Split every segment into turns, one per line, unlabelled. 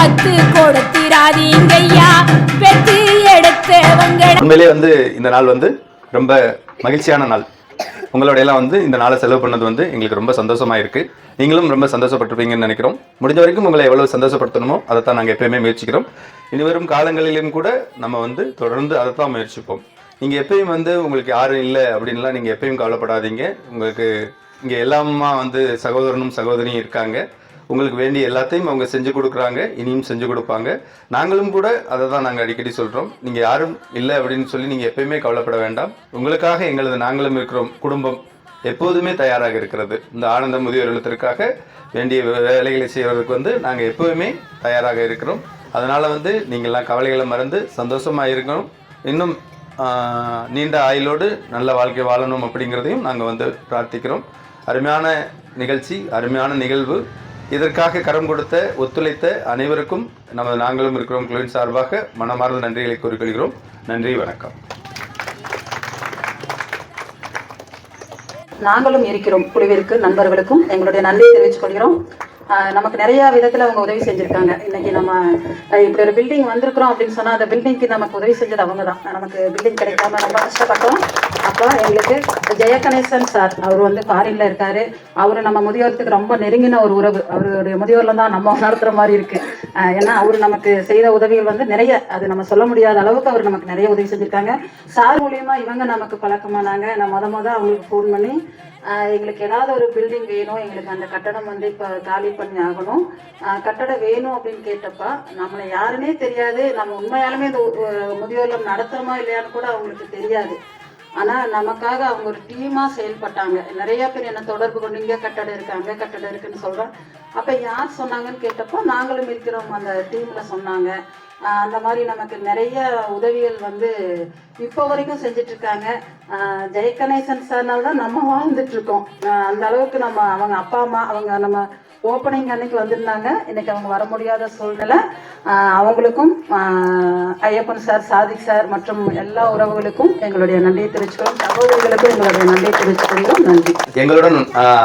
கத்து கொடுத்திராதீங்கய்யா. பெற்று எடுத்தவங்க
உண்மையிலே வந்து இந்த நாள் வந்து ரொம்ப மகிழ்ச்சியான நாள். உங்களோட எல்லாம் வந்து இந்த நாளை செலவு பண்ணது வந்து எங்களுக்கு ரொம்ப சந்தோஷமா இருக்கு. நீங்களும் ரொம்ப சந்தோஷப்பட்டிருப்பீங்கன்னு நினைக்கிறோம். முடிஞ்ச வரைக்கும் உங்களை எவ்வளவு சந்தோஷப்படுத்தணுமோ அதை தான் நாங்கள் எப்பயுமே முயற்சிக்கிறோம். இனி வரும் காலங்களிலும் கூட நம்ம வந்து தொடர்ந்து அதை தான் முயற்சிப்போம். நீங்கள் எப்பயும் வந்து உங்களுக்கு யாரும் இல்லை அப்படின்லாம் நீங்கள் எப்பயும் கவலைப்படாதீங்க. உங்களுக்கு இங்கே எல்லாமா வந்து சகோதரனும் சகோதரியும் இருக்காங்க. உங்களுக்கு வேண்டிய எல்லாத்தையும் அவங்க செஞ்சு கொடுக்குறாங்க இனியும் செஞ்சு கொடுப்பாங்க. நாங்களும் கூட அதை தான் நாங்கள் அடிக்கடி சொல்கிறோம் நீங்கள் யாரும் இல்லை அப்படின்னு சொல்லி நீங்கள் எப்பயுமே கவலைப்பட வேண்டாம். உங்களுக்காக எங்களது நாங்களும் இருக்கிறோம். குடும்பம் எப்போதுமே தயாராக இருக்கிறது. இந்த ஆனந்த முதியோர் இல்லத்திற்காக வேண்டிய வேலைகளை செய்வதற்கு வந்து நாங்கள் எப்போதுமே தயாராக இருக்கிறோம். அதனால் வந்து நீங்கள்லாம் கவலைகளை மறந்து சந்தோஷமாக இருக்கணும். இன்னும் நீண்ட ஆயுளோடு நல்ல வாழ்க்கை வாழணும் அப்படிங்கிறதையும் நாங்கள் வந்து பிரார்த்திக்கிறோம். அருமையான நிகழ்ச்சி அருமையான நிகழ்வு. இதற்காக கரம் கொடுத்த ஒத்துழைத்த அனைவருக்கும் நமது நாங்களும் இருக்கிறோம் குழுவின் சார்பாக மனமார்ந்த நன்றிகளை கூறிக்கொள்கிறோம். நன்றி வணக்கம்.
நாங்களும் இருக்கிறோம் குழுவிற்கு நண்பர்களுக்கும். எங்களுடைய நன்றியை தெரிவித்துக் கொள்கிறோம். ஆஹ் நமக்கு நிறைய விதத்துல அவங்க உதவி செஞ்சிருக்காங்க. இன்னைக்கு நம்ம இப்படி ஒரு பில்டிங் வந்திருக்கிறோம் அப்படின்னு சொன்னா அந்த பில்டிங்க்கு நமக்கு உதவி செஞ்சது அவங்க தான் நமக்கு பில்டிங் கிடைக்காம ரொம்ப கஷ்டப்பட்டோம். அப்போ எங்களுக்கு ஜெயகணேசன் சார் அவர் வந்து ஃபாரின்ல இருக்காரு. அவர் நம்ம முதியோரத்துக்கு ரொம்ப நெருங்கின ஒரு உறவு. அவருடைய முதியோர்ல தான் நம்ம நடத்துகிற மாதிரி இருக்கு. ஏன்னா அவர் நமக்கு செய்த உதவிகள் வந்து நிறைய அது நம்ம சொல்ல முடியாத அளவுக்கு அவர் நமக்கு நிறைய உதவி செஞ்சிருக்காங்க. சார் மூலியமா இவங்க நமக்கு பழக்கமானாங்க. நான் மொத முத அவங்களுக்கு ஃபோன் பண்ணி எங்களுக்கு ஏதாவது ஒரு பில்டிங் வேணும் எங்களுக்கு அந்த கட்டடம் வந்து இப்போ காலி பண்ணி ஆகணும். கட்டடம் வேணும் அப்படின்னு கேட்டப்ப நம்மளை யாருன்னே தெரியாது. நம்ம உண்மையாலுமே இந்த முதியோர்லம் நடத்துறோமா இல்லையான்னு கூட அவங்களுக்கு தெரியாது. ஆனால் நமக்காக அவங்க ஒரு டீமாக செயல்பட்டாங்க. நிறைய பேர் என்ன தொடர்பு கொண்டு இங்கே கட்டடம் இருக்குது அங்கே கட்டடம் இருக்குன்னு சொல்கிறோம் அப்போ யார் சொன்னாங்கன்னு கேட்டப்போ நாங்களும் இருக்கிறோம் அந்த டீமில் சொன்னாங்க. அந்த மாதிரி நமக்கு நிறைய உதவிகள் வந்து இப்போ வரைக்கும் செஞ்சுட்டு இருக்காங்க ஜெயகணேசன் சார்னால தான் நம்ம வாழ்ந்துட்டு இருக்கோம் அந்த அளவுக்கு நம்ம அவங்க அப்பா அம்மா அவங்க நம்ம ஓப்பனிங் அன்னைக்கு வந்திருந்தாங்க. இன்னைக்கு அவங்க வர முடியாத சூழ்நிலை. அவங்களுக்கும் ஐயப்பன் சார் சாதிக் சார் மற்றும் எல்லா உறவுகளுக்கும் எங்களுடைய நன்றியை தெரிவிச்சுக்கிறோம். சகோதரிகளுக்கும் எங்களுடைய நன்றியை தெரிவிச்சுக்கிறோம். நன்றி.
எங்களுடன்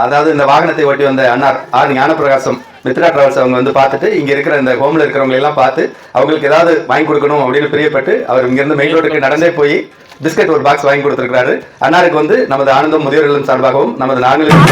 அதாவது இந்த வாகனத்தை ஓட்டி வந்த அன்னார் ஆர். ஞானப்பிரகாசம் மித்ரா டிராவல்ஸ் அவங்க வந்து பார்த்துட்டு இங்க இருக்கிற இந்த ஹோம்ல இருக்கிறவங்க எல்லாம் பார்த்து அவங்களுக்கு ஏதாவது வாங்கி கொடுக்கணும் அப்படின்னு பிரியப்பட்டு அவர் இங்கிருந்து மெயின் ரோட்டுக்கு நடந்தே போய் பிஸ்கட் ஒரு பாக்ஸ் வாங்கி கொடுத்திருக்கிறாரு. அன்னாருக்கு வந்து நமது ஆனந்தம் முதியோர் சார்பாகவும் நமது நாங்களும்